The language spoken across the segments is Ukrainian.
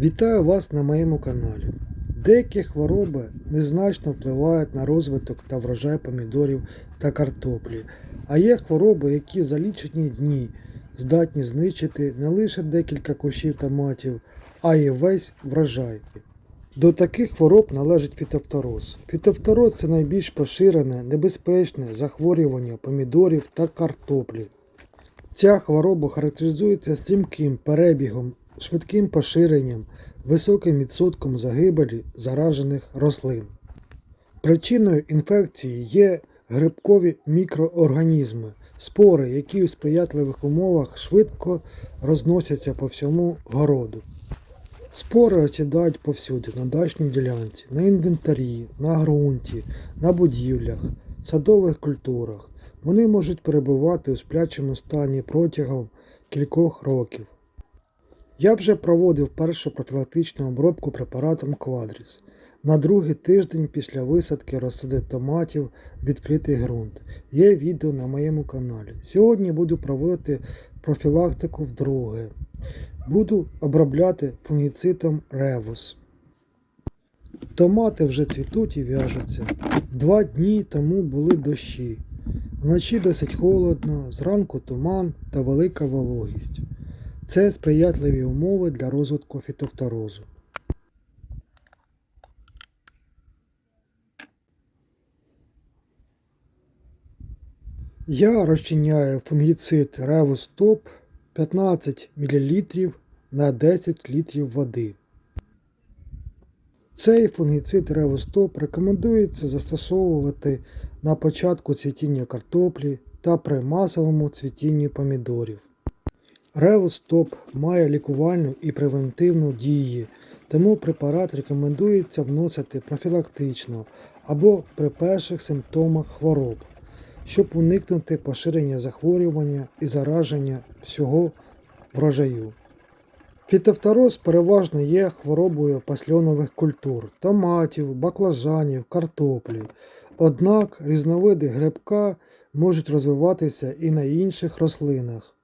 Вітаю вас на моєму каналі. Деякі хвороби незначно впливають на розвиток та врожай помідорів та картоплі, а є хвороби, які за лічені дні здатні знищити не лише декілька кущів томатів, а й весь врожай. До таких хвороб належить фітофтороз. Фітофтороз це найбільш поширене, небезпечне захворювання помідорів та картоплі. Ця хвороба характеризується стрімким перебігом, швидким поширенням, високим відсотком загибелі заражених рослин. Причиною інфекції є грибкові мікроорганізми, спори, які у сприятливих умовах швидко розносяться по всьому городу. Спори осідають повсюди на дачній ділянці, на інвентарі, на ґрунті, на будівлях, садових культурах. Вони можуть перебувати у сплячому стані протягом кількох років. Я вже проводив першу профілактичну обробку препаратом Quadris на другий тиждень після висадки розсади томатів відкритий ґрунт. Є відео на моєму каналі. Сьогодні буду проводити профілактику вдруге. Буду обробляти фунгіцидом Revus. Томати вже цвітуть і в'яжуться. Два дні тому були дощі. Вночі досить холодно, зранку туман та велика вологість. Це сприятливі умови для розвитку фітофторозу. Я розчиняю фунгіцид Top 15 мл на 10 літрів води. Цей фунгіцид Top рекомендується застосовувати на початку цвітіння картоплі та при масовому цвітінні помідорів. Top має лікувальну і превентивну дії, тому препарат рекомендується вносити профілактично або при перших симптомах хвороб, щоб уникнути поширення захворювання і зараження всього врожаю. Фітофтороз переважно є хворобою пасльонових культур, томатів, баклажанів, картоплі. Однак різновиди грибка можуть розвиватися і на інших рослинах.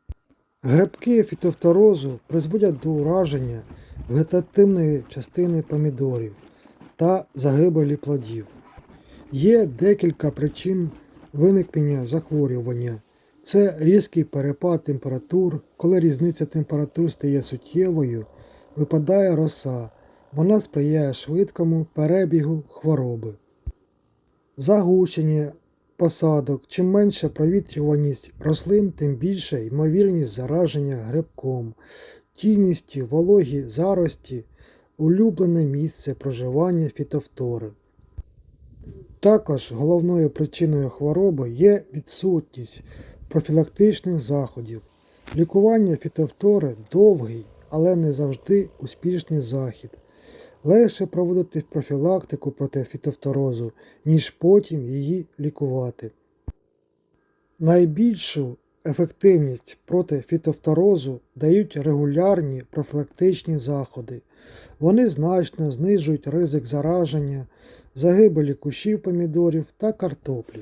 Грибки фітофторозу призводять до ураження вегетативної частини помідорів та загибелі плодів. Є декілька причин виникнення захворювання. Це різкий перепад температур, коли різниця температур стає суттєвою, випадає роса, вона сприяє швидкому перебігу хвороби. Загущення посадок. Чим менша провітрюваність рослин, тим більша ймовірність зараження грибком, тіністі, вологі зарості, улюблене місце проживання фітофтори. Також головною причиною хвороби є відсутність профілактичних заходів. Лікування фітофтори довгий, але не завжди успішний захід. Легше проводити профілактику проти фітофторозу, ніж потім її лікувати. Найбільшу ефективність проти фітофторозу дають регулярні профілактичні заходи. Вони значно знижують ризик зараження, загибелі кущів помідорів та картоплі.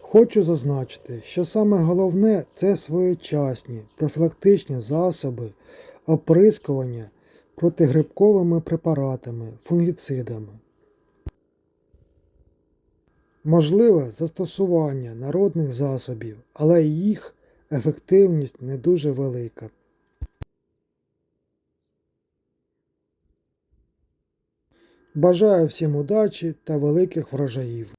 Хочу зазначити, що саме головне це своєчасні профілактичні засоби оприскування протигрибковими препаратами, фунгіцидами. Можливе застосування народних засобів, але їх ефективність не дуже велика. Бажаю всім удачі та великих врожаїв!